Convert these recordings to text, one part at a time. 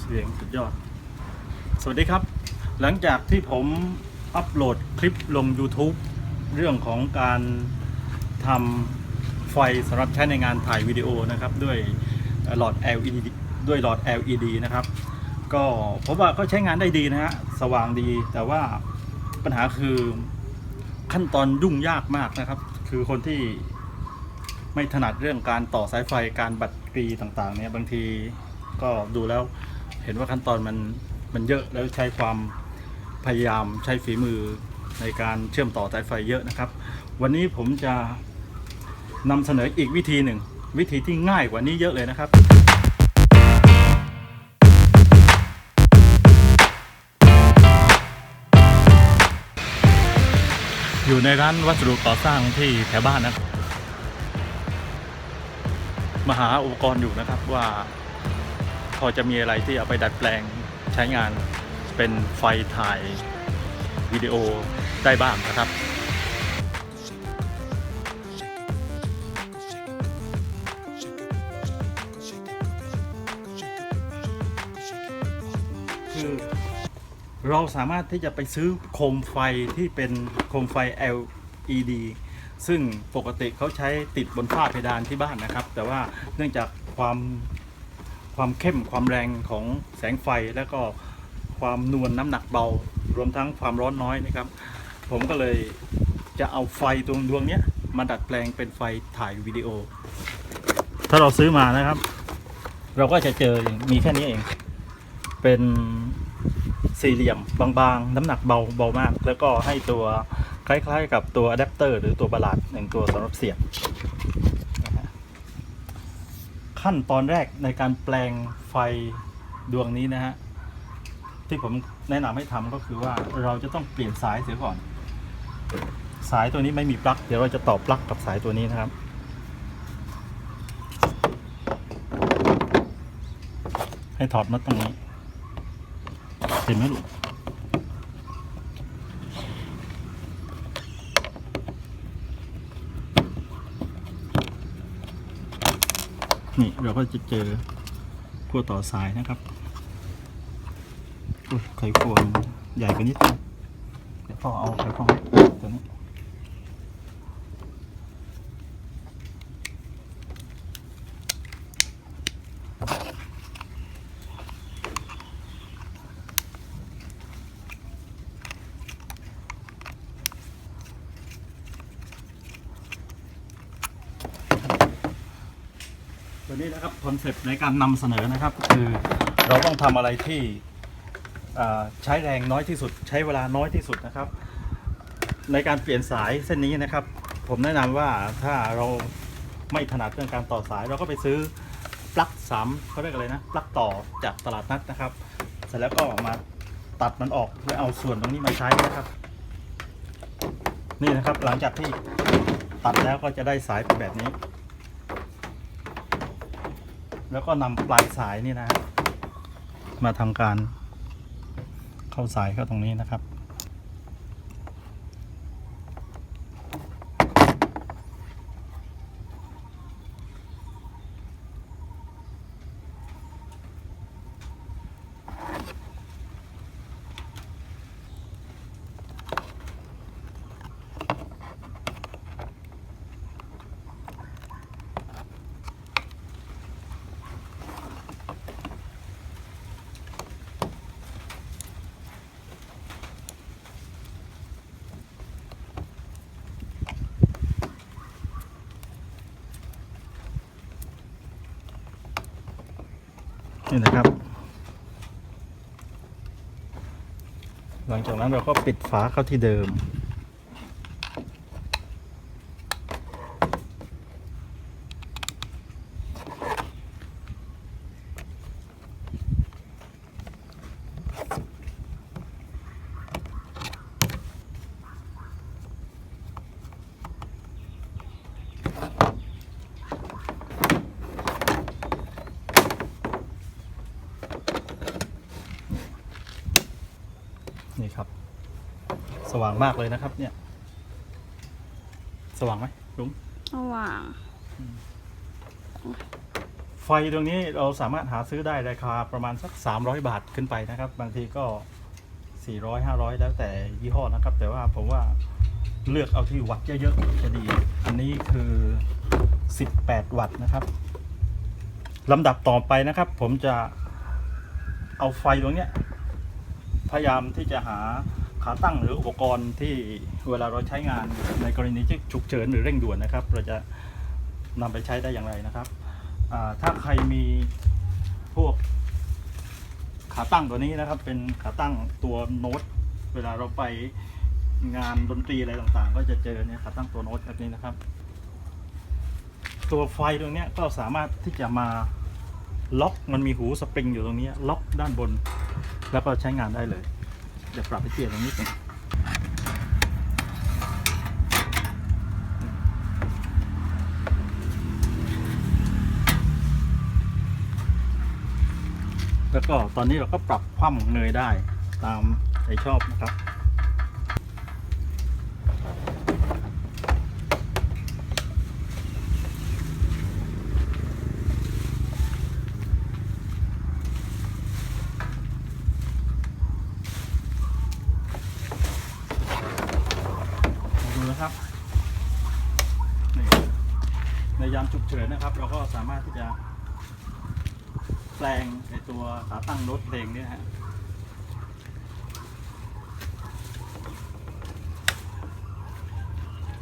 เสียงสุดยอด สวัสดีครับ หลังจากที่ผมอัปโหลดคลิปลง YouTube เรื่องของการทำไฟสำหรับใช้ในงานถ่ายวิดีโอนะครับ ด้วยหลอด LED ด้วยหลอด LED นะครับ ก็ผมว่าก็ใช้งานได้ดีนะฮะสว่างดี แต่ว่าปัญหาคือขั้นตอนยุ่งยากมากนะครับ คือคนที่ไม่ถนัดเรื่องการต่อสายไฟการบัตรกรีต่างๆเนี่ยบางที ก็ดูแล้วเห็นว่าขั้นตอนมันมันเยอะแล้วใช้ความพยายามใช้ฝีมือในการเชื่อมต่อสายไฟเยอะนะครับ วันนี้ผมจะนำเสนออีกวิธีหนึ่ง วิธีที่ง่ายกว่านี้เยอะเลยนะครับอยู่ในร้านวัสดุก่อสร้างที่แถวบ้านนะมาหาอุปกรณ์อยู่นะครับว่า พอจะมีอะไรที่เอาไปดัดแปลงใช้งานเป็นไฟถ่ายวิดีโอได้บ้างนะครับคือเราสามารถที่จะไปซื้อโคมไฟที่เป็นโคมไฟ LED ซึ่งปกติเขาใช้ติดบนฝ้าเพดานที่บ้านนะครับ แต่ว่าเนื่องจากความ ความเข้มความแรงของแสงไฟแล้วก็ความนวลน้ำหนักเบารวมทั้งความร้อนน้อยนะครับ ผมก็เลยจะเอาไฟดวงดวงนี้มาดัดแปลงเป็นไฟถ่ายวิดีโอ ถ้าเราซื้อมานะครับ เราก็จะเจออย่างมีแค่นี้เอง เป็นสี่เหลี่ยมบางๆ น้ำหนักเบาเบามาก แล้วก็ให้ตัวคล้ายๆ กับตัวอะแดปเตอร์หรือตัวบาลาดหนึ่งตัวสำหรับเสียบนะฮะ ขั้นตอนแรกในการแปลงไฟดวงนี้นะฮะที่ผมแนะนำให้ทำก็คือว่าเราจะต้องเปลี่ยนสายเสียก่อน สายตัวนี้ไม่มีปลั๊กเดี๋ยวเราจะต่อปลั๊กกับสายตัวนี้นะครับ ให้ถอดมาตรงนี้เห็นไหมลูก นี่เราก็จะเจอขั้วต่อสายนะครับไขควงใหญ่กว่านิดนึงเดี๋ยวพ่อเอาไขควงตัวนี้ ตัวนี้นะครับคอนเซปต์ในการนำเสนอนะครับคือเราต้องทำอะไรที่อ่าใช้แรงน้อยที่สุด ใช้เวลาน้อยที่สุดนะครับ ในการเปลี่ยนสายเส้นนี้นะครับ ผมแนะนำว่าถ้าเราไม่ถนัดเรื่องการต่อสาย เราก็ไปซื้อปลั๊กสามเขาเรียกอะไรนะปลั๊กต่อจากตลาดนัดนะครับ เสร็จแล้วก็มาตัดมันออกเพื่อเอาส่วนตรงนี้มาใช้นะครับ นี่นะครับหลังจากที่ตัดแล้วก็จะได้สายเป็นแบบนี้ แล้วก็นำปลายสายนี่นะฮะมาทำการเข้าสายเข้าตรงนี้นะครับ นี่นะครับ หลังจากนั้นเราก็ปิดฝาเข้าที่เดิม สว่างมากเลยนะครับ เนี่ย สว่างไหมลุงระหว่างไฟไฟตรงนี้เราสามารถหาซื้อได้ราคาประมาณสัก 300 บาทขึ้นไปนะครับ บางทีก็ 400 500 แล้วแต่ยี่ห้อนะครับ แต่ว่าผมว่าเลือกเอาที่วัดเยอะๆจะดี อันนี้คือ 18 วัตต์นะครับลำดับต่อไปนะครับ ผมจะเอาไฟตรงเนี้ยพยายามที่จะหา ขาตั้งหรืออุปกรณ์ที่เวลาเราใช้งานในกรณีที่ฉุกเฉินหรือเร่งด่วนนะครับ เราจะนำไปใช้ได้อย่างไรนะครับ ถ้าใครมีพวกขาตั้งตัวนี้นะครับ เป็นขาตั้งตัวโน้ต เวลาเราไปงานดนตรีอะไรต่างๆ ก็จะเจอเนี่ยขาตั้งตัวโน้ตแบบนี้นะครับ ตัวไฟตรงนี้ก็สามารถที่จะมาล็อกมันมีหูสปริงอยู่ตรงนี้ล็อกด้านบน แล้วก็ใช้งานได้เลย เดี๋ยวปรับไปเปลี่ยตรงนี้ก่อนแล้วก็ตอนนี้เราก็ปรับคว่ำเงยได้ตามใจชอบนะครับ มาดูนะครับนี่ในยามฉุกเฉิ นะครับ เราก็สามารถที่จะแปลงในตัวขาตั้งโน้ตเพลงเนี่ยฮะ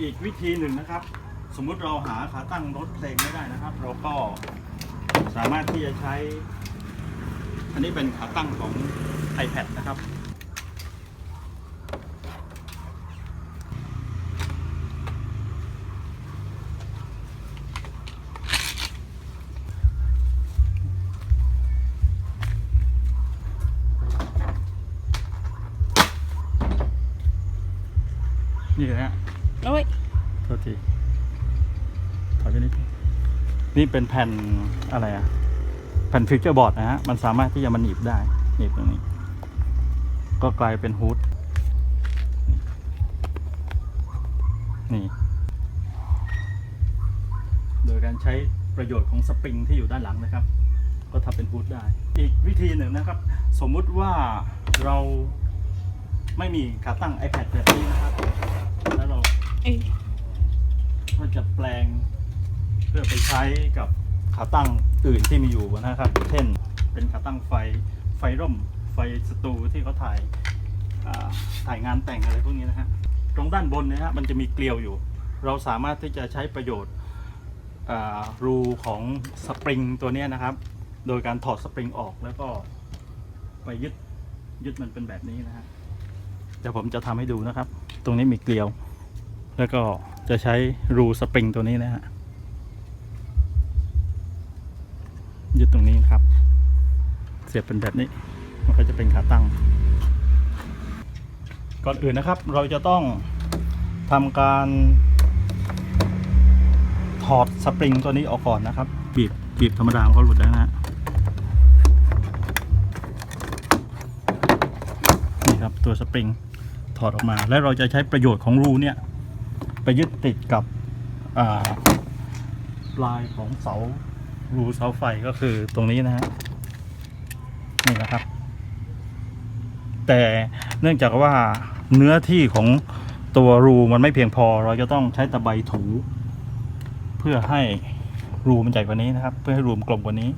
อีกวิธีหนึ่งนะครับ สมมุติเราหาขาตั้งโน้ตเพลงไม่ได้นะครับ เราก็สามารถที่จะใช้ อันนี้เป็นขาตั้งของ iPad นะครับ ฮะโอ้ยโทษทีถอยไปนิดนึงนี่เป็นแผ่นอะไรอะแผ่นฟิวเจอร์บอร์ดนะฮะ มันสามารถที่จะมาหนีบได้หนีบตรงนี้ ก็กลายเป็นฮูดนี่ โดยการใช้ประโยชน์ของสปริงที่อยู่ด้านหลังนะครับ ก็ทำเป็นฮูดได้ อีกวิธีหนึ่งนะครับ สมมุติว่าเราไม่มีขาตั้ง iPad แบบนี้นะครับ ก็จะแปลงเพื่อไปใช้กับขาตั้งอื่นที่มีอยู่นะครับ เช่น เป็นขาตั้งไฟไฟร่ม ไฟสตูที่เขาถ่ายถ่ายงานแต่งอะไรพวกนี้นะฮะตรงด้านบนนะฮะมันจะมีเกลียวอยู่ เราสามารถที่จะใช้ประโยชน์รูของสปริงตัวนี้นะครับ โดยการถอดสปริงออกแล้วก็ไปยึดยึดมันเป็นแบบนี้นะฮะเดี๋ยวผมจะทำให้ดูนะครับ ตรงนี้มีเกลียว แล้วก็จะใช้รูสปริงตัวนี้นะฮะยึดตรงนี้ครับ เสียบเป็นแบบนี้ มันก็จะเป็นขาตั้ง ก่อนอื่นนะครับ เราจะต้องทำการ ถอดสปริงตัวนี้ออกก่อนนะครับ บีบบีบธรรมดามันก็หลุดแล้วนะฮะนี่ครับตัวสปริงถอดออกมา แล้วเราจะใช้ประโยชน์ของรูเนี่ย ไปยึดติดกับปลายของเสารูเสาไฟก็คือตรงนี้นะฮะนี่นะครับ แต่เนื่องจากว่าเนื้อที่ของตัวรูมันไม่เพียงพอ เราจะต้องใช้ตะไบถู เพื่อให้รูมันใหญ่กว่านี้นะครับ เพื่อให้รูมนกลมกว่านี้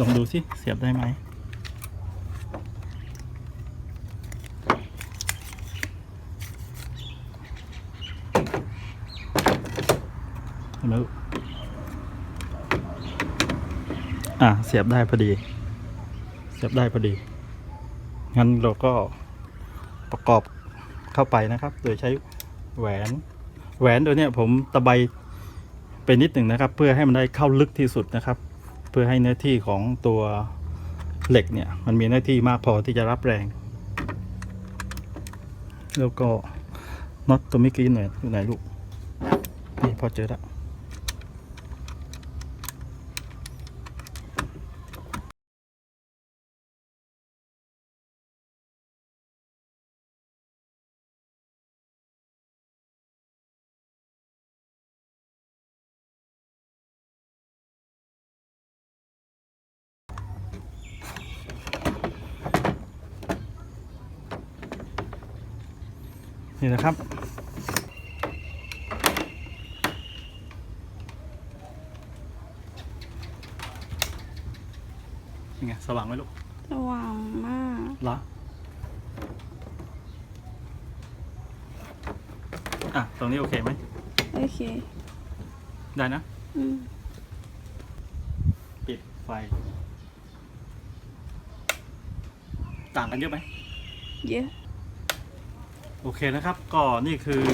ลองดูสิ เสียบได้ไหมเห็นไหมลูกอะ เสียบได้พอดี เสียบได้พอดี งั้นเราก็ประกอบเข้าไปนะครับ โดยใช้แหวน แหวนตัวเนี้ยผมตะไบไปนิดหนึ่งนะครับ เพื่อให้มันได้เข้าลึกที่สุดนะครับ พื่อให้เนื้อที่ของตัวเหล็กเนี่ยมันมีเนื้อที่มากพอที่จะรับแรง แล้วก็น็อตตัวเมื่อกี้หน่อยอยู่ไหนลูกนี่พอเจอแล้ว นี่นะครับ ยังไงสว่างไหมลูก สว่างมากละอะ ตรงนี้โอเคไหม โอเค ได้นะ อืม ปิดไฟ ต่างกันเยอะไหม เยอะ โอเคนะครับก็นี่คือ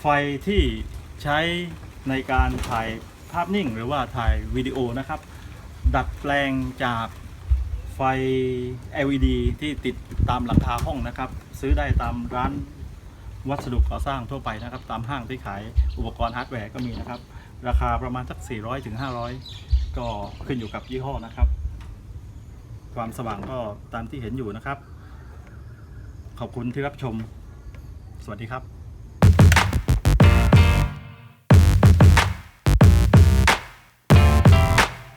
ไฟที่ใช้ในการถ่ายภาพนิ่ง หรือว่าถ่ายวิดีโอนะครับ ดัดแปลงจากไฟ LED ที่ติดตามหลังคาห้องนะครับ ซื้อได้ตามร้านวัสดุก่อสร้างทั่วไปนะครับ ตามห้างที่ขายอุปกรณ์ฮาร์ดแวร์ก็มีนะครับ ราคาประมาณสัก 400ถึง500 ก็ขึ้นอยู่กับยี่ห้อนะครับ ความสว่างก็ตามที่เห็นอยู่นะครับ ขอบคุณที่รับชม สวัสดีครับ